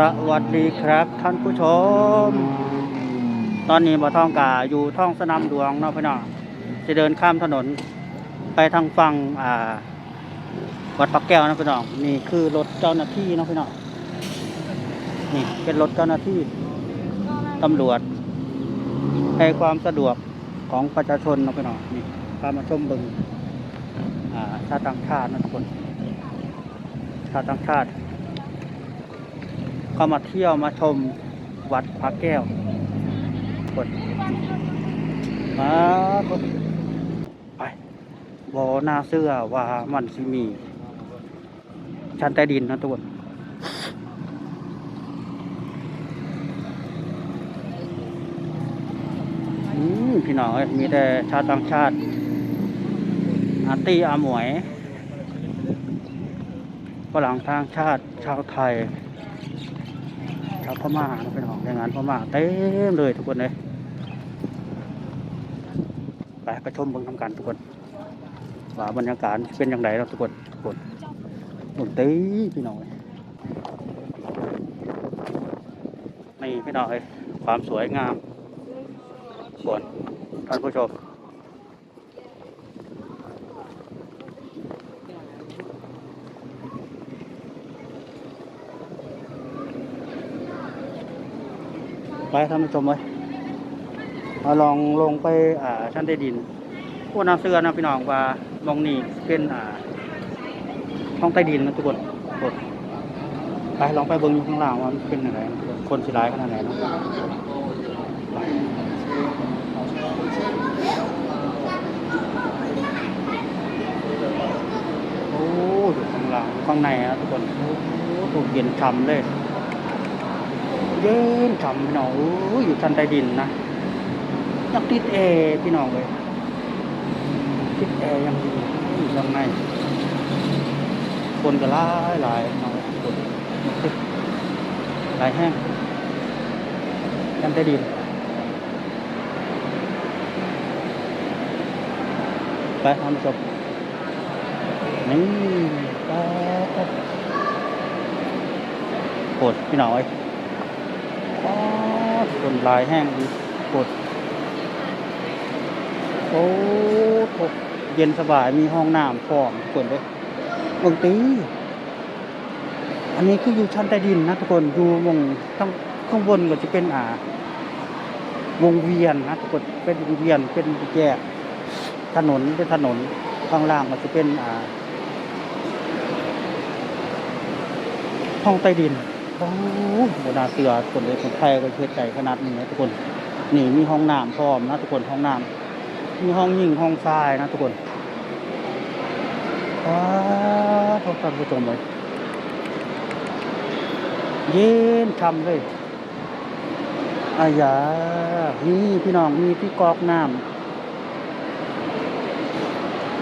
สวัสดีครับท่านผู้ชม ตอนนี้บ่ท่องกาอยู่ท้องสนามหลวงเนาะพี่น้องจะเดินข้ามถนน ไปทางฝั่งอ่า วัดปักแก้วนะพี่น้องนี่คือรถเจ้าหน้าที่นะพี่น้องนี่เป็นรถเจ้าหน้าที่ตำรวจให้ความสะดวกของประชาชนนะพี่น้องนี่พามาชมบึงอ่าชาติต่างชาตินะทุกคนชาติต่างชาติ ก็มาเที่ยวมาชมวัดพระแก้วกดมาไปบอนาเสื้อว่ามันสิมี ชั้นใต้ดินนะทุกคนพี่น้องมีแต่ชาวต่างชาติอาร์ตี้อาหมวยฝรั่งทางชาติชาวไทยาวพม่าเป็นของแรงงานพม่าเต็มเลยทุกคนเลยไปไปชมเบิ่งทำการทุกคนว่าบรรยากาศเป็นอย่างไรเราทุกคนทุกคนหนุนตีพี่น้องเอ้ยนี่พี่น้องเอ้ยความสวยงามสวนท่านผู้ชม ไปท่านผู้ชมเลยมาลองลงไปอ่าชั้นใต้ดินพวกน้ำเสือนะพี่น้องว่ามองนี่เป็นอ่าห้องใต้ดินนะทุกคนกดไปลองไปเบิ่งอยู่ข้างล่างว่ามันเป็นยังไงคนสิร้ายขนาดไหนเนาะโอ้อยู่ข้างล่างข้างในนะทุกคนโอ้ถูกเย็นฉ่ำเลย เย็นฉ่ำพี่น้องอยู่ชั้นใต้ดินนะยังติดแอร์พี่น้องเลยติดแอร์ยังดีอยู่ข้างในคนก็หลายหลายน้องคนหลายแห้งชั้นใต้ดินไปท่านผู้ชมนี่ไปกดพี่น้องเอ้ย คนลายแห้งดีกด โอ้โหเย็นสบายมีห้องน้ำพร้อมทุกคนเลยเบางตีอันนี้คืออยู่ชั้นใต้ดินนะทุกคนอยู่วงข้างข้างบนก็จะเป็นอ่าวงเวียนนะทุกคนเป็นวงเวียนเป็นแยกถนนเป็นถนนข้างล่างก็จะเป็นอ่าห้องใต้ดิน โอ้โหนาเสือคนเลยคนไทยก็เชื่อใจขนาดนี้นะทุกคน นี่มีห้องน้ำพร้อมนะทุกคนห้องน้ำมีห้องยิงห้องทรายนะทุกคนว้าวท่านผู้ชมเลยเย็นช่ำเลยอายานี่พี่น้องมีที่กอกน้ำ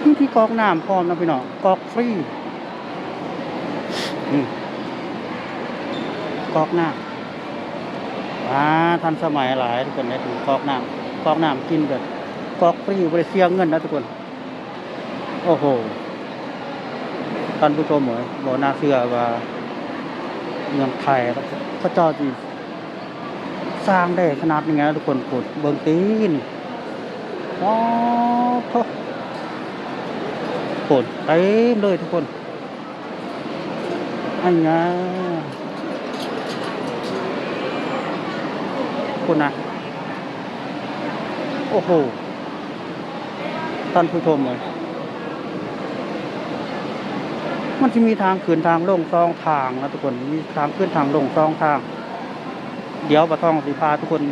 มีที่กอกน้ำพร้อมนะพี่น้องกอกฟรีนี่ กอกน้ำอ่าทันสมัยหลายทุกคนได้ถึงกอกน้ำกอกน้ำกินแบบกอกฟรีบริเสียเงินนะทุกคน โอ้โหท่านผู้ชมเหมือนบอกน่าเชื่อว่าเมืองไทยพระเจ้าจีสร้างได้ขนาดนี้นะทุกคนปวดเบิงตีนว้โทษปวดเต็มเลยทุกคนอันนี้ คุณนะ โอ้โหท่านผู้ชมเลยมันจะมีทางขึ้นทางลงสองทางนะทุกคน มีทางขึ้นทางลงสองทาง เดี๋ยวปะทองสีพาทุกคน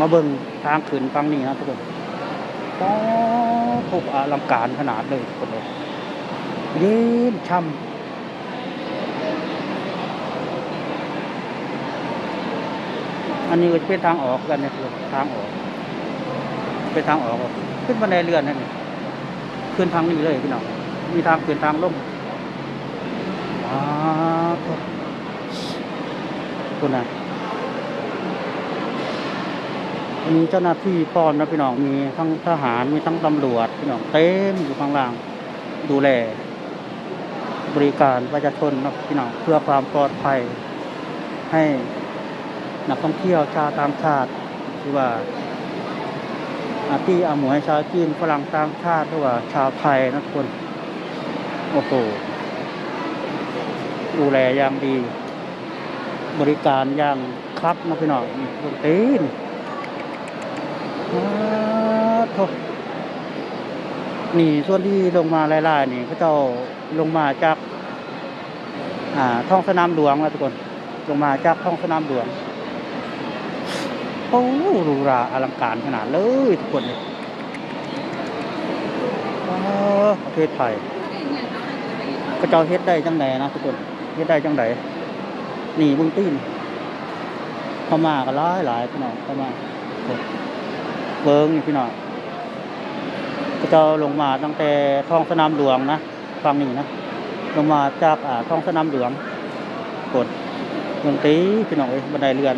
มาเบิ่งทางขึ้นฟังนี้นะทุกคนป้อทุกอลังการขนาดเลยทุกคนเลยย็นช่ำ อันนี้ก็เป็นทางออกกันเนี่ยทางออก เป็นทางออก ขึ้นบันไดเลื่อนนั่นนี่ขึ้นทางนี้เลยพี่น้อง มีทางขึ้นทางลงว้าวคุณนะมีเจ้าหน้าที่พร้อมนะพี่น้อง มีทั้งทหาร มีทั้งตำรวจพี่น้องเต็มอยู่ข้างล่าง ดูแล บริการประชาชนนะพี่น้องเพื่อความปลอดภัยให้ นักท่องเที่ยวชาวต่างชาติหรือว่าอาที่อาหมวยชาวจีนฝรั่งต่างชาติหรือว่าชาวไทยนะทุกคน โอ้โหดูแลอย่างดี บริการอย่างครับนะพี่น้องนี่ลงตีนอ้าวโถ่นี่ส่วนที่ลงมาไล่ๆนี่เขาเจ้าลงมาจาก อ่าท้องสนามหลวงนะทุกคน ลงมาจากท้องสนามหลวง โอ้หรูหราอลังการขนาดเลยทุกคนเลยว้าวประเทศไทยก็เจ้าเฮ็ดได้จังไหนนะทุกคนเฮ็ดได้จังไหนนี่บึงตีนเข้ามาก็หลายหลายพี่น้องเข้ามาเบิ้งนี่พี่น้องก็เจ้าลงมาตั้งแต่ท้องสนามหลวงนะฟังนี่นะลงมาจากท้องสนามหลวงกดเมืองตีพี่น้องเอ้ยบันไดเรือน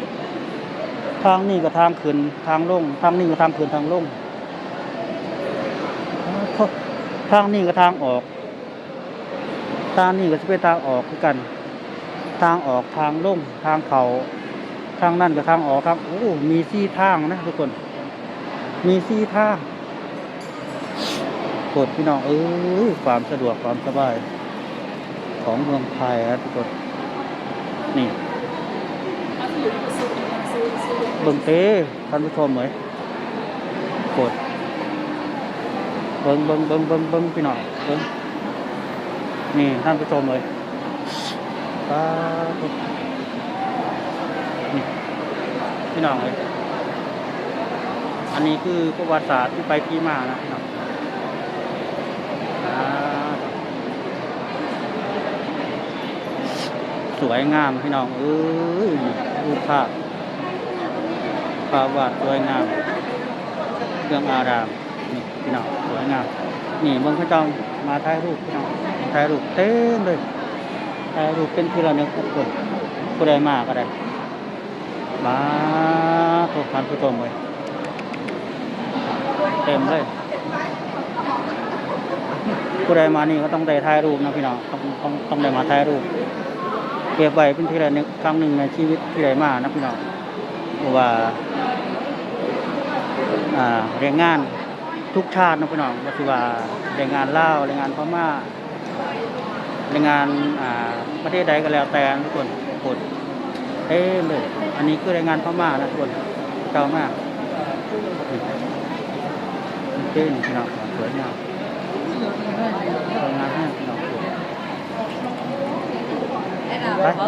ทางนี้ก็ทางขึ้นทางลงทางนี้ก็ทางขึ้นทางลงอ้าวโถ่ทางนี้ก็ทางออก ทางนี้ก็จะเป็นทางออกคือกัน ทางออกทางลงทางเขาทางนั่นก็ทางออกทางโอ้มีสี่ทางนะทุกคน มีสี่ทางกดพี่น้องเอ้ยความสะดวกความสบาย ของเมืองไทยนะทุกคน เบิ่งเต้ท่านผู้ชมเหมยกดเบิ่งเบิ่งเบิ่งเบิ่งเบิ่งพี่น้องเบิ่งนี่ท่านผู้ชมเลยตานี่พี่น้องเลยอันนี้คือประวัติศาสตร์ที่ไปที่มานะพี่น้องสาธุสวยงามพี่น้องเอ้ยรูปภาพ ภาวาดสวยงามเรื่องอารามนี่พี่น้องสวยงามนี่เมืองพระจอมมาถ่ายรูปพี่น้องถ่ายรูปเต็มเลยถ่ายรูปเป็นที่ระลึกทุกคนผู้ใดมาก็ได้มาทุกท่านผู้ชมเลยเต็มเลยผู้ใดมานี่ก็ต้องได้ถ่ายรูปนะพี่น้องต้องต้องต้องได้มาถ่ายรูปเก็บไว้เป็นที่ระลึกครั้งหนึ่งในชีวิตที่ใดมานะพี่น้องว่าอ่า แรงงานทุกชาตินะพี่น้องก็คือว่าแรงงานลาวแรงงานพม่าแรงงานประเทศใดก็แล้วแต่ทุกคนกดเอ้เลยอันนี้คือแรงงานพม่านะทุกคนเก่ามากเต้นพี่น้องสวยงามสวยงามมากพี่น้องกด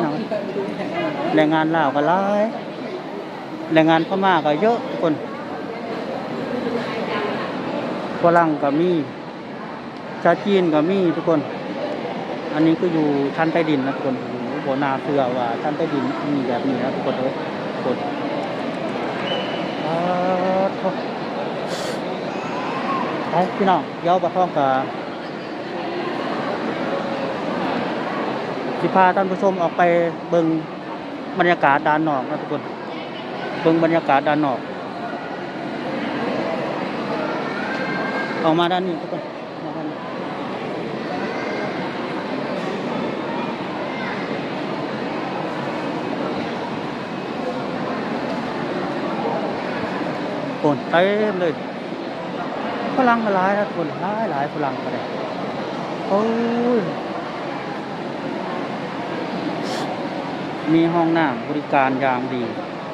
น้องแรงงานลาวก็หลายแรงงานพม่าก็เยอะทุกคน ฝรั่งก็มีชาจีนก็มีทุกคน อันนี้ก็อยู่ชั้นใต้ดินนะทุกคนโอ้โหบ่นาเชื่อว่าชั้นใต้ดินมีแบบนี้นะทุกคนเลยทุกคนอ้าวโถ่ไปพี่น้องเดี๋ยวปะท่องกับสิพาท่านผู้ชมออกไปเบิ่งบรรยากาศด้านนอกนะทุกคน เบิ่งบรรยากาศด้านนอก ออกมาด้านนี้ทุกคนมาด้านนี้โอนเต็มเลยพลังหลายนะคนหลายหลายพลังก็ได้โอ้ยมีห้องน้ำบริการอย่างดี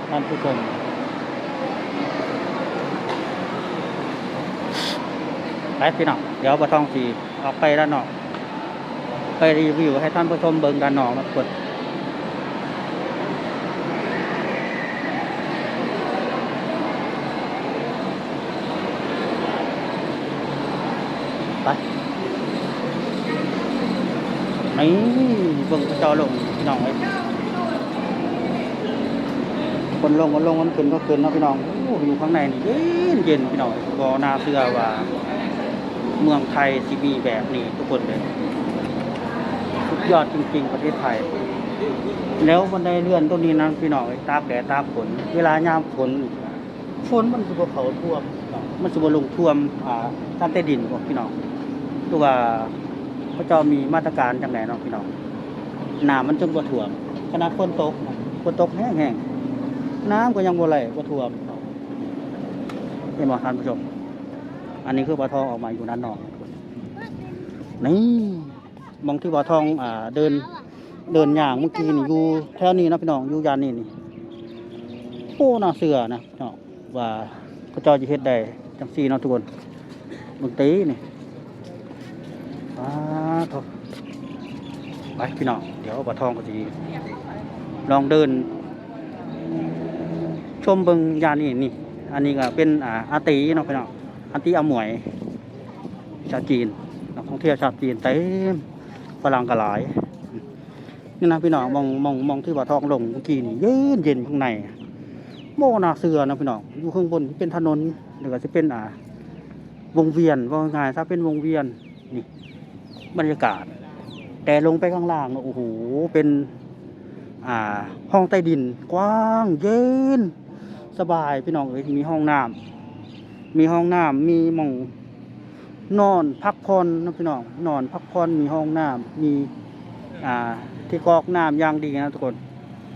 ท่านผู้ชม ไปพี่น้องเดี๋ยวบะทองสีออกไปด้านนอก ไปรีวิวให้ท่านผู้ชมเบิ่งด้านนอกนะทุกคนไปนี่เบิ่งจอลงพี่น้องไว้ยคนลงคนลงคนขึ้นก็ขึ้นนะพี่น้องโอ้อยู่ข้างในนี่เย็นเย็นพี่น้องก็น่าเชื่อว่า เมืองไทยสิมีแบบนี้ทุกคนเลยสุดยอดจริง ๆ ประเทศไทย แล้วบันไดเลื่อนตัวนี้นะพี่น้องตากแดดตากฝนเวลายามฝนฝนมันสุบเขาท่วม มันสุบลงท่วมอ่าท่านใต้ดินพวกพี่น้องตัวว่าพระเจ้ามีมาตรการจังไหนเนาะพี่น้องน้ำมันจนบ่ท่วมขนาดฝนตกฝนตกแห้งๆน้ำก็ยังบ่ไหลบ่ท่วมเห็นบ่ท่านผู้ชม อันนี้คือปลาทองออกมาอยู่ด้านนอกนี่มองที่ปลาทองอ่าเดินเดินอย่างเมื่อกี้นี่อยู่แถวนี้นะพี่น้องอยู่ยานนี่นี่โอ้น่าเสือนะพี่น้องว่าพระเจ้าจะเฮ็ดได้จังซี่เนาะทุกคนมึงตีนี่อ้าโถไปพี่น้องเดี๋ยวปลาทองก็สิลองเดิน ชมเบิงยานนี่นี่ อันนี้ก็เป็นอ่าอาตีเนาะพี่น้อง อาตีอาหมวย ชาวจีนนักท่องเที่ยวชาวจีนเต็มฝรั่งก็หลายนี่นะพี่น้องมองมองมองที่ว่าทองลงเมื่อกี้นี่เย็นเย็นข้างในโมนาเสือนะพี่น้องอยู่ข้างบนเป็นถนนหรือก็จะเป็นอ่าวงเวียนว่าง่ายถ้าเป็นวงเวียนนี่บรรยากาศ แต่ลงไปข้างล่างโอ้โหเป็นอ่าห้องใต้ดินกว้างเย็นสบายพี่น้องเอ้ยมีห้องน้ำ มีห้องน้ำมีหมองนอนพักผ่อนนะพี่น้องนอนพักผ่อนมีห้องน้ำมีอ่าที่กอกน้ำอย่างดีนะทุกคน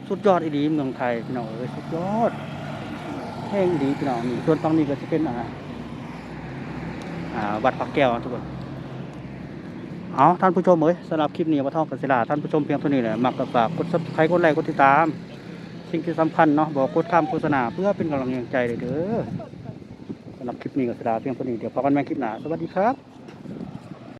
สุดยอดอีดีเมืองไทยพี่น้องเอ้ยสุดยอดแห้งดีพี่น้องนี่ส่วนฝั่งนี้ก็จะเป็นอ่าอ่าวัดพระแก้วนะทุกคนเอาท่านผู้ชมเอ้ยสำหรับคลิปนี้ว่าท่องกันศิลาท่านผู้ชมเพียงเท่านี้แหละมักกับฝากกดซับสไครต์กดไลค์กดติดตาม สิ่งที่สำคัญเนาะบอกกดคำโฆษณาเพื่อเป็นกำลังใจเลยเด้อ สำหรับคลิปนี้กัศิลาเพียงเท่านี้เดี๋ยวพบกันใหม่คลิปหน้าสวัสดีครับ